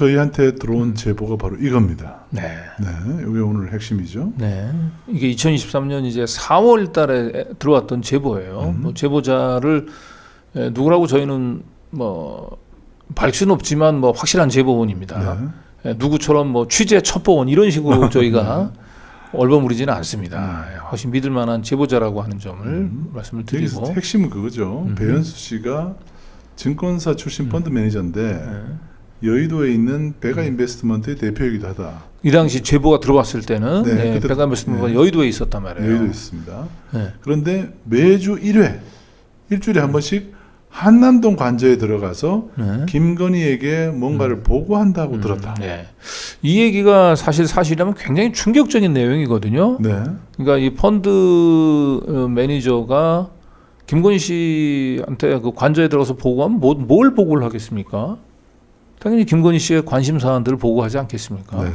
저희한테 들어온 제보가 바로 이겁니다. 네. 네, 이게 오늘 핵심이죠. 네. 이게 2023년 이제 4월 달에 들어왔던 제보예요. 음. 뭐 제보자를 에, 누구라고 저희는 뭐 밝힐 수는 없지만 뭐 확실한 제보원입니다. 네. 에, 누구처럼 뭐 취재 첩보원 이런 식으로 저희가 얼버무리지는 않습니다. 예, 훨씬 믿을 만한 제보자라고 하는 점을 음. 말씀을 드리고 핵심은 그거죠. 음. 배현수 씨가 증권사 출신 음. 펀드 매니저인데 예. 여의도에 있는 베가 음. 인베스트먼트의 대표이기도 하다. 이 당시 제보가 들어왔을 때는 네, 네, 그때- 백암베스트가 네. 여의도에 있었단 말이에요. 여의도에 있습니다. 네. 그런데 매주 1회 일주일에 한 번씩 한남동 관저에 들어가서 네. 김건희에게 뭔가를 보고한다고 음, 들었다. 네. 이 얘기가 사실 사실이라면 굉장히 충격적인 내용이거든요. 네. 그러니까 이 펀드 어, 매니저가 김건희 씨한테 그 관저에 들어가서 보고하면 뭐, 뭘 보고를 하겠습니까? 당연히 김건희 씨의 관심 사안들을 보고하지 않겠습니까? 네.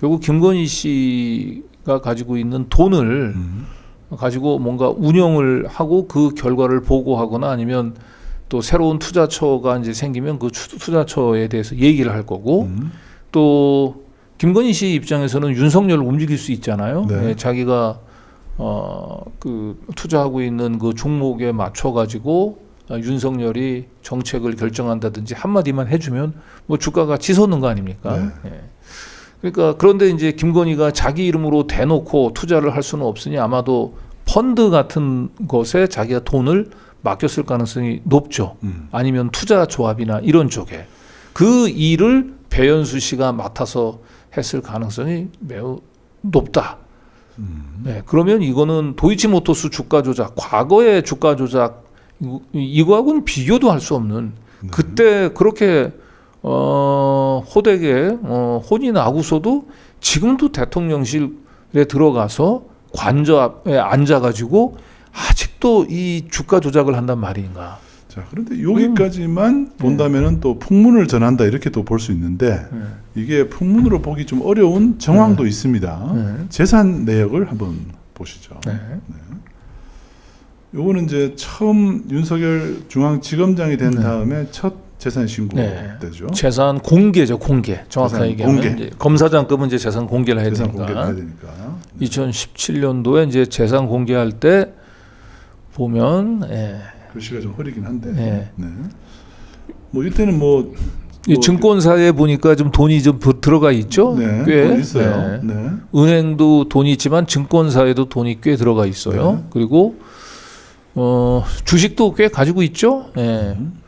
결국 김건희 씨가 가지고 있는 돈을 음. 가지고 뭔가 운영을 하고 그 결과를 보고하거나 아니면 또 새로운 투자처가 이제 생기면 그 투- 투자처에 대해서 얘기를 할 거고 음. 또 김건희 씨 입장에서는 윤석열을 움직일 수 있잖아요. 네. 예, 자기가 어 그 투자하고 있는 그 종목에 맞춰 가지고 윤석열이 정책을 결정한다든지 한마디만 해주면 뭐 주가가 치솟는 거 아닙니까? 예. 그러니까 그런데 이제 김건희가 자기 이름으로 대놓고 투자를 할 수는 없으니 아마도 펀드 같은 것에 자기가 돈을 맡겼을 가능성이 높죠. 음. 아니면 투자 조합이나 이런 쪽에 그 일을 배현수 씨가 맡아서 했을 가능성이 매우 높다. 음. 네, 그러면 이거는 도이치모터스 주가 조작, 과거의 주가 조작 이거- 이거하고는 비교도 할 수 없는 네. 그때 그렇게 어, 호되게 어, 혼이 나고서도 지금도 대통령실에 들어가서 관저 앞에 앉아가지고 아직도 이 주가 조작을 한단 말인가? 자, 그런데 여기까지만 본다면은 또 풍문을 전한다 이렇게 또 볼 수 있는데 네. 이게 풍문으로 보기 좀 어려운 정황도 있습니다. 네. 재산 내역을 한번 보시죠. 네. 요거는 이제 처음 윤석열 중앙지검장이 된 네. 다음에 첫 재산 신고 네. 때죠. 재산 공개죠, 공개. 정확하게 재산 얘기하면 공개. 이제 검사장급은 이제 재산 공개를 해야 재산 되니까. 공개를 해야 되니까. 2017년도에 이제 재산 공개할 때 보면 예, 글씨가 좀 흐리긴 한데. 네. 네. 뭐 이때는 뭐 이 뭐 증권사에 보니까 좀 돈이 좀 부- 들어가 있죠. 네, 꽤 돈 있어요. 네. 네. 은행도 돈이 있지만 증권사에도 돈이 꽤 들어가 있어요. 네. 그리고 어, 주식도 꽤 가지고 있죠. 예. 음.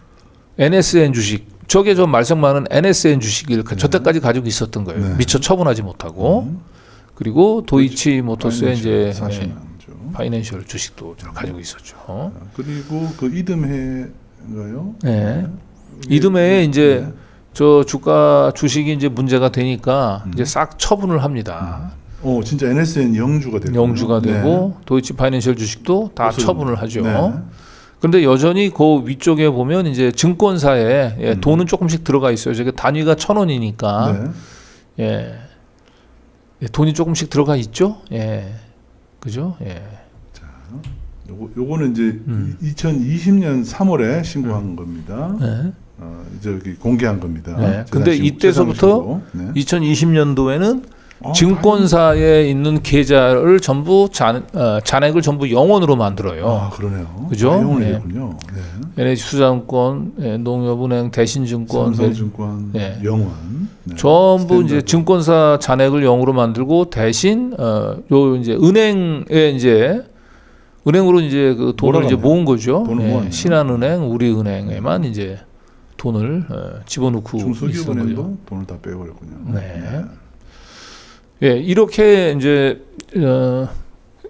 NSN 주식. 저게 좀 말썽 많은 NSN 주식을 그 네. 저때까지 가지고 있었던 거예요. 네. 미처 처분하지 못하고. 음. 그리고 도이치 모터스의 이제 40만 예, 죠. 파이낸셜 주식도 좀 가지고 있었죠. 어? 그리고 그 이듬해인가요? 네. 이게- 이듬해에 이제 네. 저 주가 주식이 이제 문제가 되니까 음. 이제 싹 처분을 합니다. 어, 진짜 NSN 영주가 되고 영주가 되고 도이치 파이낸셜 주식도 다 없어졌네. 처분을 하죠. 네. 그런데 여전히 그 위쪽에 보면 이제 증권사에 예, 음. 돈은 조금씩 들어가 있어요. 저게 단위가 천 원이니까 네. 예. 예, 돈이 조금씩 들어가 있죠. 예, 그죠? 예. 요거, 요거는 이제 음. 2020년 3월에 신고한 겁니다. 네. 어, 저기 공개한 겁니다. 네. 재산 근데 신고, 이때서부터. 네. 2020년도에는 아, 증권사에 있는 계좌를 전부 잔, 어, 잔액을 전부 영원으로 만들어요. 아, 그러네요. 그죠? 영원이 네. 됐군요. 네. NH투자증권, 예, 농협은행, 대신증권, 삼성증권, 네. 영원. 네. 전부 이제. 증권사 잔액을 영으로 만들고 대신 어 요 이제 은행에 이제 은행으로 이제 그 돈을 이제. 모은 거죠. 예. 신한은행, 우리은행에만 이제 돈을 어, 집어넣고 있는 거죠. 중소기업은행도 돈을 다 빼버렸군요. 네. 예, 이렇게 이제 어,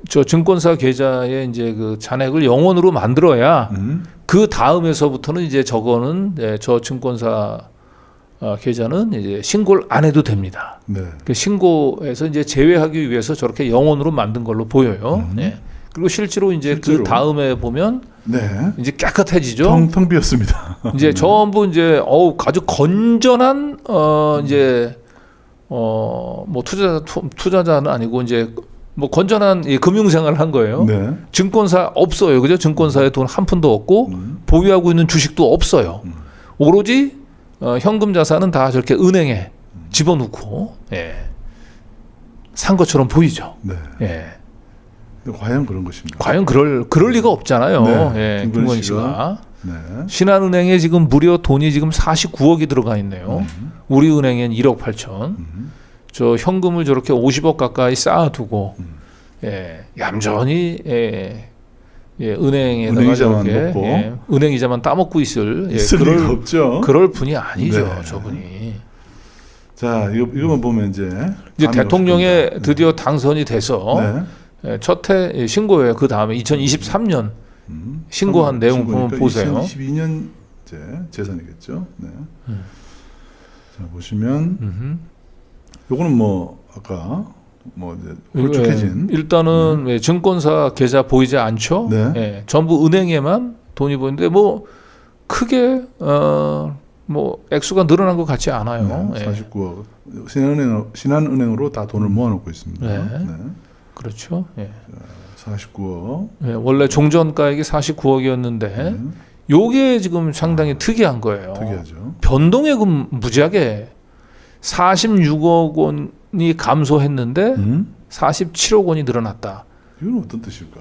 저 증권사 계좌에 이제 그 잔액을 영원으로 만들어야 음. 그 다음에서부터는 이제 저거는 예, 저 증권사 어, 계좌는 이제 신고를 안 해도 됩니다. 네. 그 신고에서 이제 제외하기 위해서 저렇게 영원으로 만든 걸로 보여요. 음. 예. 그리고 실제로 이제 실제로. 그 다음에 보면 네. 이제 깨끗해지죠. 텅텅 비었습니다. 이제 전부 이제 어우 아주 건전한 어 이제 어 뭐 투자 투, 투자자는 아니고 이제 뭐 건전한 이 금융 생활을 한 거예요. 네. 증권사 없어요, 그죠? 증권사에 돈 한 푼도 없고 음. 보유하고 있는 주식도 없어요. 음. 오로지 어, 현금 자산은 다 저렇게 은행에 집어넣고 예. 산 것처럼 보이죠. 네. 예. 과연 그런 것인가? 과연 그럴 그럴 리가 없잖아요. 네, 예, 김건희 씨가. 씨가 네. 신한은행에 지금 무려 돈이 지금 49억이 들어가 있네요. 음. 우리은행엔 1억 8천. 음. 저 현금을 저렇게 50억 가까이 쌓아두고 음. 예, 얌전히 예, 예, 은행에다가 은행 이자만 저렇게 먹고. 예, 은행 이자만 따먹고 있을 예, 그럴 없죠. 그럴 분이 아니죠, 네. 저분이. 자, 이거 이거만 보면 이제 이제 대통령에 겁니다. 드디어 당선이 돼서 네. 예, 첫해 예, 신고예요. 그 다음에 2023년 음. 신고한 내용 보면 보세요. 2022년제 재산이겠죠. 네. 음. 자 보시면. 요거는 뭐 아까 뭐 이제 홀쭉해진 예, 일단은 예, 증권사 계좌 보이지 않죠. 네. 예, 전부 은행에만 돈이 보이는데 뭐 크게 어 뭐 액수가 늘어난 것 같지 않아요. 네, 예, 49억 신한은행 신한은행으로 다 돈을 모아놓고 있습니다. 네. 네. 그렇죠. 예. 49억. 예, 원래 종전가액이 49억이었는데 네. 요게 지금 상당히 특이한 거예요. 특이하죠. 변동액은 무지하게 46억 원이 감소했는데 음? 47억 원이 늘어났다. 이건 어떤 뜻일까?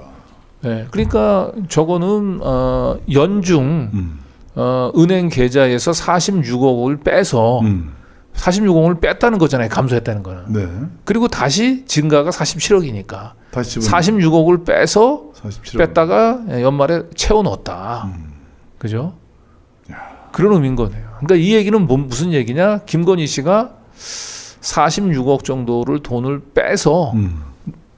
예, 그러니까 저거는 어, 연중 음. 어, 은행 계좌에서 46억을 빼서 음. 46억을 뺐다는 거잖아요. 감소했다는 거는. 네. 그리고 다시 증가가 47억이니까 다시 집어 46억을 빼서 47억. 뺐다가 연말에 채워 넣었다. 음. 그죠? 그런 의미인 거네요. 그러니까 이 얘기는 뭐, 무슨 얘기냐? 김건희 씨가 46억 정도를 돈을 빼서 음.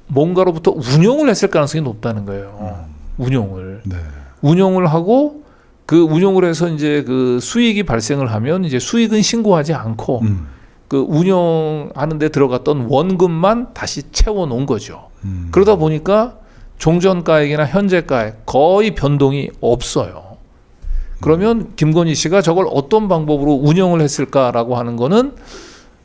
뭔가로부터 운용을 했을 가능성이 높다는 거예요. 음. 운용을. 네. 운용을 하고 그 운용을 해서 이제 그 수익이 발생을 하면 이제 수익은 신고하지 않고 음. 그 운용하는 데 들어갔던 원금만 다시 채워 놓은 거죠. 음. 그러다 보니까 종전가액이나 현재가액 거의 변동이 없어요. 그러면 김건희 씨가 저걸 어떤 방법으로 운영을 했을까라고 하는 거는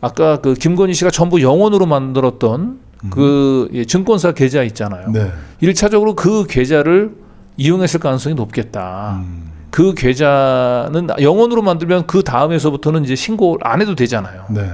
아까 그 김건희 씨가 전부 영원으로 만들었던 그 예, 증권사 계좌 있잖아요. 음. 네. 일차적으로 그 계좌를 이용했을 가능성이 높겠다. 음. 그 계좌는 영원으로 만들면 그 다음에서부터는 이제 신고를 안 해도 되잖아요. 네.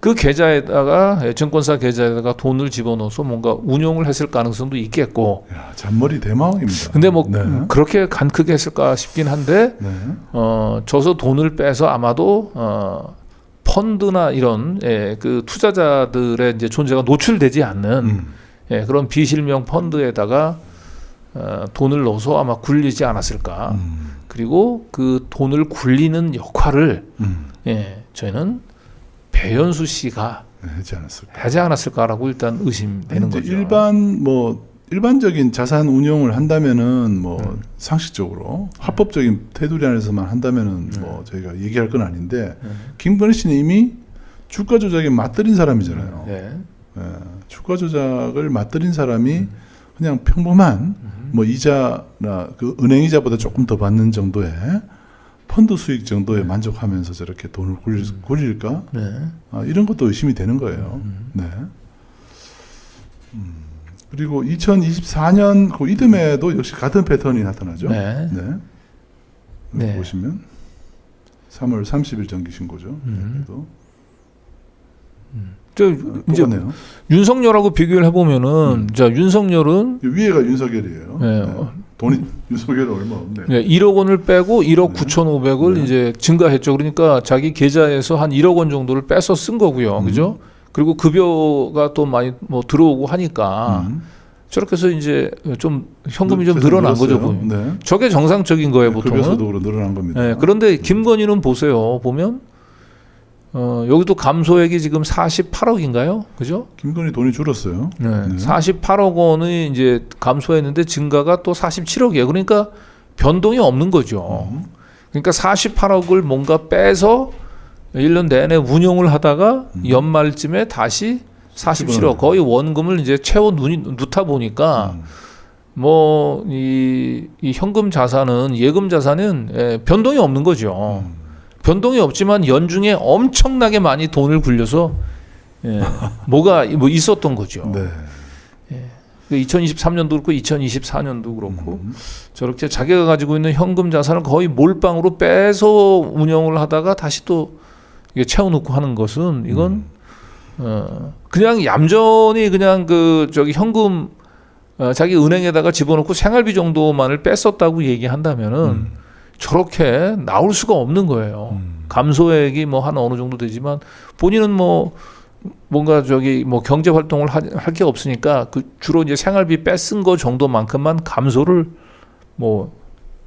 그 계좌에다가 예, 증권사 계좌에다가 돈을 집어넣어서 뭔가 운용을 했을 가능성도 있겠고. 야, 잔머리 대마왕입니다. 근데 뭐 네. 음, 그렇게 간 크게 했을까 싶긴 한데 네. 어 저서 돈을 빼서 아마도 어 펀드나 이런 예, 그 투자자들의 이제 존재가 노출되지 않는 음. 예, 그런 비실명 펀드에다가 어, 돈을 넣어서 아마 굴리지 않았을까. 음. 그리고 그 돈을 굴리는 역할을 음. 예, 저희는 배현수 씨가 네, 하지 않았을까. 하지 않았을까라고 일단 의심되는 거죠. 일반 뭐 일반적인 자산 운용을 한다면은 뭐 음. 상식적으로 합법적인 테두리 안에서만 한다면은 네. 뭐 저희가 얘기할 건 아닌데 음. 김건희 씨는 이미 주가 조작에 맞들인 사람이잖아요. 예. 예, 주가 조작을 맞들인 사람이 음. 그냥 평범한 뭐 이자나 그 은행 이자보다 조금 더 받는 정도의 펀드 수익 정도에 만족하면서 저렇게 돈을 굴릴, 굴릴까? 네. 아, 이런 것도 의심이 되는 거예요. 음. 네. 음, 그리고 2024년 그 이듬해도 역시 같은 패턴이 나타나죠. 네. 네. 네. 보시면 3월 30일 정기 신고죠. 음. 그래도 저 어, 이제 똑같네요. 윤석열하고 비교를 해보면은 자 윤석열은 위에가 윤석열이에요. 네. 네. 돈이 윤석열이 얼마 없네. 예, 1억 원을 빼고 1억 네. 9,500을 네. 이제 증가했죠. 그러니까 자기 계좌에서 한 1억 원 정도를 빼서 쓴 거고요. 음. 그죠? 그리고 급여가 또 많이 뭐 들어오고 하니까 음. 저렇게 해서 이제 좀 현금이 좀 늘어난 거죠. 늘었어요. 보면. 네. 저게 정상적인 거예요, 보통은. 급여소득으로 늘어난 겁니다. 예, 그런데 김건희는 보세요. 보면 어, 여기도 감소액이 지금 48억인가요? 그죠? 김건희 돈이 줄었어요. 네. 네. 48억 원이 이제 감소했는데 증가가 또 47억이에요. 그러니까 변동이 없는 거죠. 음. 그러니까 48억을 뭔가 빼서 1년 내내 운용을 하다가 음. 연말쯤에 다시 47억 집어넣어요. 거의 원금을 이제 채워 누니, 넣다 보니까 음. 뭐이 이 현금 자산은 예금 자산은 예, 변동이 없는 거죠. 음. 변동이 없지만 연중에 엄청나게 많이 돈을 굴려서 예, 뭐가 뭐 있었던 거죠. 네. 2023년도 그렇고 2024년도 그렇고 음. 저렇게 자기가 가지고 있는 현금 자산을 거의 몰빵으로 빼서 운영을 하다가 다시 또 이게 채워놓고 하는 것은 이건 음. 어 그냥 얌전히 그냥 그 저기 현금 어, 자기 은행에다가 집어넣고 생활비 정도만을 뺐었다고 얘기한다면은 음. 저렇게 나올 수가 없는 거예요. 음. 감소액이 뭐 한 어느 정도 되지만 본인은 뭐 뭔가 저기 뭐 경제 활동을 할 게 없으니까 그 주로 이제 생활비 뺏은 거 정도만큼만 감소를 뭐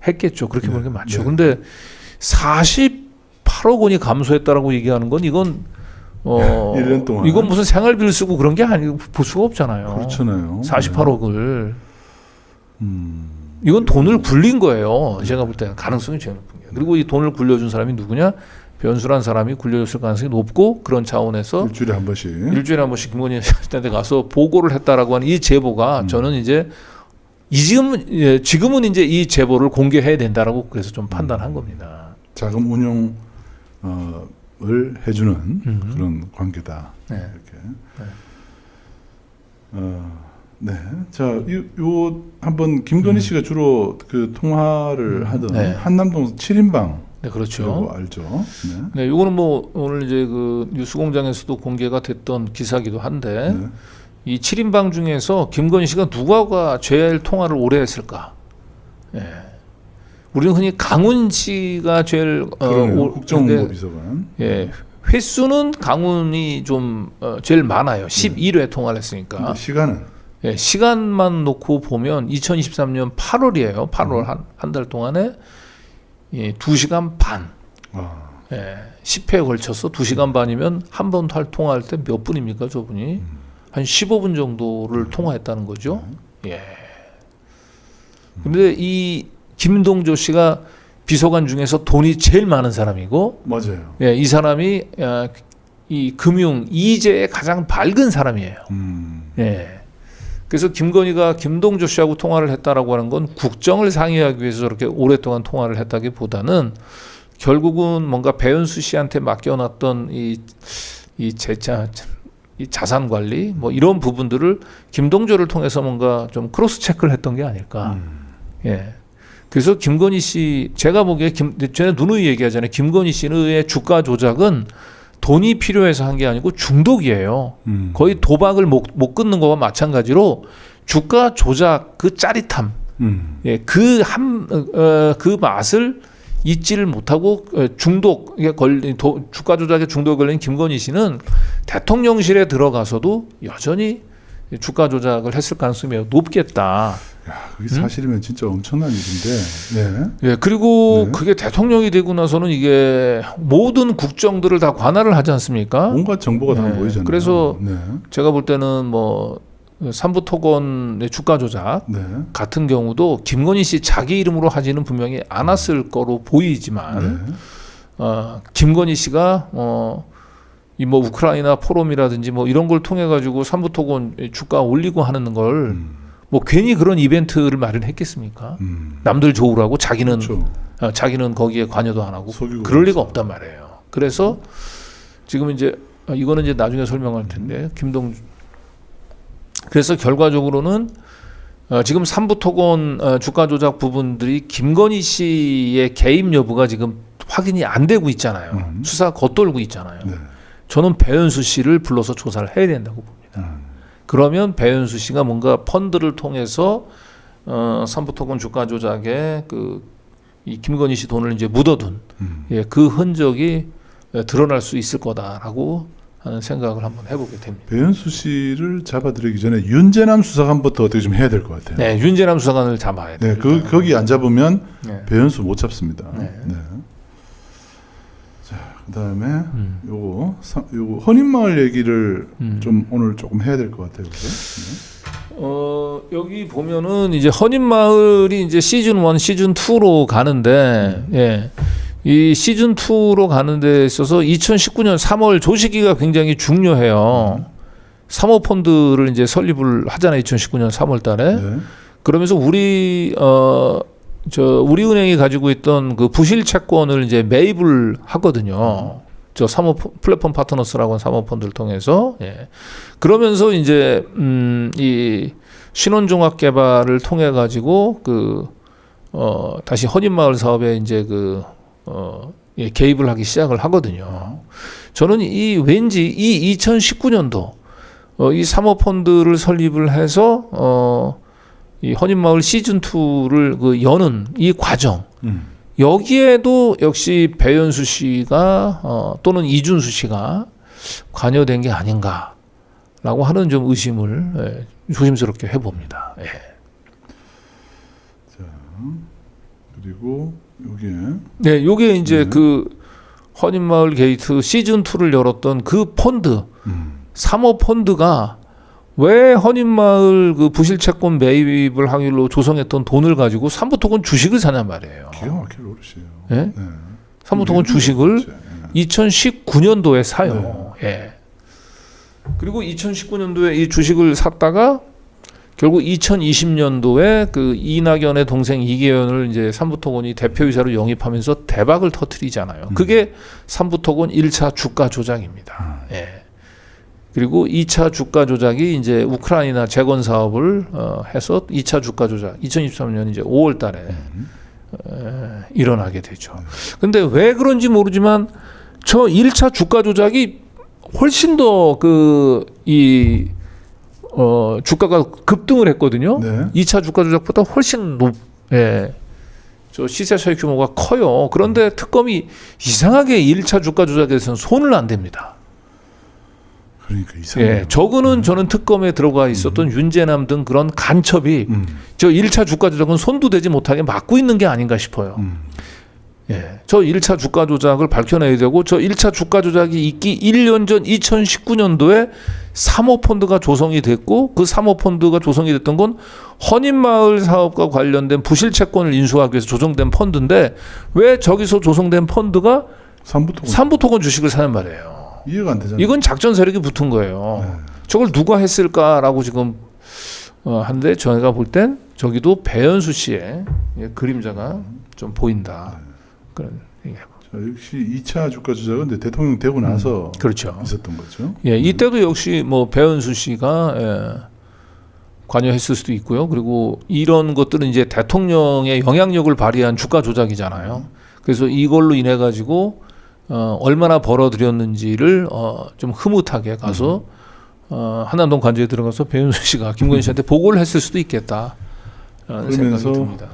했겠죠. 그렇게 네, 보는 게 맞죠. 네. 근데 48억 원이 감소했다라고 얘기하는 건 이건 어 1년 동안. 이건 무슨 생활비를 쓰고 그런 게 아니고 볼 수가 없잖아요. 그렇잖아요. 48억을 음. 이건 돈을 굴린 거예요. 제가 볼 때는 가능성이 제일 높은 게. 그리고 이 돈을 굴려준 사람이 누구냐? 변수란 사람이 굴려줬을 가능성이 높고 그런 차원에서 일주일에 한 번씩. 일주일에 한 번씩 김건희 씨한테 가서 보고를 했다라고 하는 이 제보가 음. 저는 이제 이 지금 예, 지금은 이제 이 제보를 공개해야 된다라고 그래서 좀 판단한 겁니다. 자금 운용을 해주는 음. 그런 관계다. 네. 이렇게. 어, 네. 자, 이, 요 한번 김건희 음. 씨가 주로 그 통화를 하던 네. 한남동 7인방 네, 그렇죠. 알죠. 네. 네, 요거는 뭐 오늘 이제 그 뉴스공장에서도 공개가 됐던 기사기도 한데 네. 이 7인방 중에서 김건희 씨가 누가가 제일 통화를 오래 했을까? 예. 우리는 흔히 강훈 씨가 제일 어, 그러네요. 오- 국정홍보 근데, 비서관. 예. 횟수는 강훈이 좀 어, 제일 많아요. 11회 통화를 했으니까. 시간은 예, 시간만 놓고 보면 2023년 8월이에요. 8월 음. 한한 달 동안에 예, 2시간 반. 아, 예, 10회에 걸쳐서 2시간 반이면 한번할 통화할 때 몇 분입니까, 저분이? 음. 한 15분 정도를 통화했다는 거죠. 예. 근데 이 김동조 씨가 비서관 중에서 돈이 제일 많은 사람이고, 맞아요. 예, 이 사람이 아, 이 금융 이재에 가장 밝은 사람이에요. 음. 예. 그래서 김건희가 김동조 씨하고 통화를 했다라고 하는 건 국정을 상의하기 위해서 저렇게 오랫동안 통화를 했다기보다는 결국은 뭔가 배현수 씨한테 맡겨놨던 이, 이 재자, 이 자산 관리 뭐 이런 부분들을 김동조를 통해서 뭔가 좀 크로스 체크를 했던 게 아닐까. 음. 예. 그래서 김건희 씨 제가 보기에 김 전에 누누이 얘기하잖아요. 김건희 씨의 주가 조작은 돈이 필요해서 한 게 아니고 중독이에요. 음. 거의 도박을 못, 못 끊는 거와 마찬가지로 주가 조작 그 짜릿함, 음. 예, 그 한 어, 그 맛을 잊지를 못하고 어, 중독에 걸린 도, 주가 조작에 중독에 걸린 김건희 씨는 대통령실에 들어가서도 여전히 주가 조작을 했을 가능성이 높겠다. 야, 그게 사실이면 진짜 엄청난 일인데. 네. 예, 그리고 네. 그게 대통령이 되고 나서는 이게 모든 국정들을 다 관할을 하지 않습니까? 온갖 정보가 다 네. 모이잖아요. 그래서 네. 제가 볼 때는 뭐 삼부토건의 주가 조작 네. 같은 경우도 김건희 씨 자기 이름으로 하지는 분명히 않았을 거로 보이지만 네. 어, 김건희 씨가 어, 이 뭐 우크라이나 포럼이라든지 뭐 이런 걸 통해 가지고 삼부토건 주가 올리고 하는 걸 뭐 음. 괜히 그런 이벤트를 마련했겠습니까? 음. 남들 좋으라고 자기는 그렇죠. 어, 자기는 거기에 관여도 안 하고 그럴 리가 그랬어. 없단 말이에요. 그래서 지금 이제 어, 이거는 이제 나중에 설명할 텐데 김동 그래서 결과적으로는 어, 지금 삼부토건 어, 주가 조작 부분들이 김건희 씨의 개입 여부가 지금 확인이 안 되고 있잖아요. 음. 수사 겉돌고 있잖아요. 네. 저는 배현수 씨를 불러서 조사를 해야 된다고 봅니다. 음. 그러면 배현수 씨가 뭔가 펀드를 통해서 어, 삼부토건 주가 조작에 그 이 김건희 씨 돈을 이제 묻어둔 음. 예, 그 흔적이 예, 드러날 수 있을 거다라고 하는 생각을 한번 해보게 됩니다. 배현수 씨를 잡아들이기 전에 윤재남 수사관부터 어떻게 좀 해야 될 것 같아요. 네, 윤재남 수사관을 잡아야 돼요. 네, 그 거기 안 잡으면 네. 배현수 못 잡습니다. 네. 네. 자, 그다음에 음. 요거 사, 요거 헌인마을 얘기를 음. 좀 오늘 조금 해야 될 것 같아요. 그죠? 네. 어, 여기 보면은 이제 헌인마을이 이제 시즌 1, 시즌 2로 가는데, 예. 이 시즌 2로 가는 데 있어서 2019년 3월 조시기가 굉장히 중요해요. 사모펀드를 이제 설립을 하잖아요. 2019년 3월 달에. 네. 그러면서 우리 어 저 우리은행이 가지고 있던 그 부실 채권을 이제 매입을 하거든요. 저 사모 플랫폼 파트너스라고 하는 사모펀드를 통해서 예. 그러면서 이제 음이 신혼종합 개발을 통해 가지고 그 어, 다시 헌인마을 사업에 이제 그 어, 예, 개입을 하기 시작을 하거든요. 저는 이 왠지 이 2019년도 어, 이 사모펀드를 설립을 해서 어, 이 헌인마을 시즌 2를 그 여는 이 과정 음. 여기에도 역시 배현수 씨가 어, 또는 이준수 씨가 관여된 게 아닌가라고 하는 좀 의심을 예, 조심스럽게 해봅니다. 예. 그리고 여기에 네, 요게 이제 네. 그 헌인마을 게이트 시즌 2를 열었던 그 펀드 음. 사모 펀드가 왜 헌인마을 그 부실 채권 매입을 하기로 조성했던 돈을 가지고 삼부토건 주식을 사냔 말이에요. 기가 막힐 노릇이에요. 예? 네. 삼부토건 주식을. 예. 2019년도에 사요. 예. 그리고 2019년도에 이 주식을 샀다가 결국 2020년도에 그 이낙연의 동생 이계현을 이제 삼부토건이 대표이사로 영입하면서 대박을 터트리잖아요. 그게 삼부토건 1차 주가 조작입니다. 예. 그리고 2차 주가 조작이 이제 우크라이나 재건 사업을 어, 해서 2차 주가 조작 2023년 이제 5월 달에 에, 일어나게 되죠. 근데 왜 그런지 모르지만 저 1차 주가 조작이 훨씬 더 그 이 어, 주가가 급등을 했거든요. 네. 2차 주가 조작보다 훨씬 높, 예. 저 시세 차익 규모가 커요. 그런데 특검이 이상하게 1차 주가 조작에서는 손을 안 댑니다. 그러니까 이상해요. 예. 저거는 저는 특검에 들어가 있었던 윤재남 등 그런 간첩이 음. 저 1차 주가 조작은 손도 대지 못하게 막고 있는 게 아닌가 싶어요. 음. 예. 저 1차 주가 조작을 밝혀내야 되고 저 1차 주가 조작이 있기 1년 전 2019년도에 사모펀드가 조성이 됐고 그 사모펀드가 조성이 됐던 건 헌인마을 사업과 관련된 부실 채권을 인수하기 위해서 조성된 펀드인데 왜 저기서 조성된 펀드가 삼부토 삼부토건 주식을 사는 말이에요. 이해가 안 되잖아요. 이건 작전 세력이 붙은 거예요. 네. 저걸 누가 했을까라고 지금 어, 한데 저희가 볼 땐 저기도 배현수 씨의 예, 그림자가 좀 보인다. 그런 얘기. 자, 역시 2차 주가 조작은 대통령 되고 나서 그렇죠. 있었던 거죠. 예, 이때도 역시 뭐 배현수 씨가 예, 관여했을 수도 있고요. 그리고 이런 것들은 이제 대통령의 영향력을 발휘한 주가 조작이잖아요. 그래서 이걸로 인해 가지고 어, 얼마나 벌어들였는지를 어, 좀 흐뭇하게 가서 어, 한남동 관저에 들어가서 배현수 씨가 김건희 씨한테 보고를 했을 수도 있겠다. 그러면서.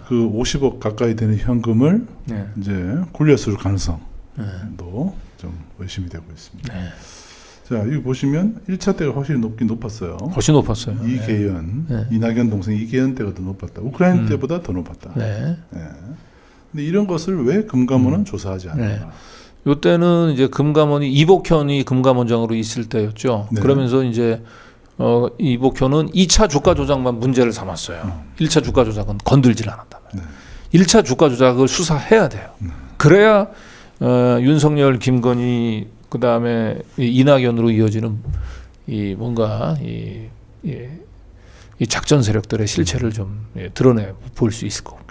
그 50억 가까이 되는 현금을 네. 이제 굴렸을 가능성도 네. 좀 의심이 되고 있습니다. 네. 자, 여기 보시면 1차 때가 훨씬 높긴 높았어요. 훨씬 높았어요. 이계연, 네. 이낙연 동생 이계연 때가 더 높았다. 우크라이나 음. 때보다 더 높았다. 네. 예. 근데 이런 것을 왜 금감원은 조사하지 않나? 네. 요때는 이제 금감원이 이복현이 금감원장으로 있을 때였죠. 네. 그러면서 이제 어 이복현은 2차 주가 조작만 문제를 삼았어요. 1차 주가 조작은 건들질 않았다. 네. 1차 주가 조작을 수사해야 돼요. 그래야 어 윤석열, 김건희 그다음에 이 이낙연으로 이어지는 이 뭔가 이, 이, 이 작전 세력들의 실체를 좀 예, 드러내 볼 수 있을. 그렇죠.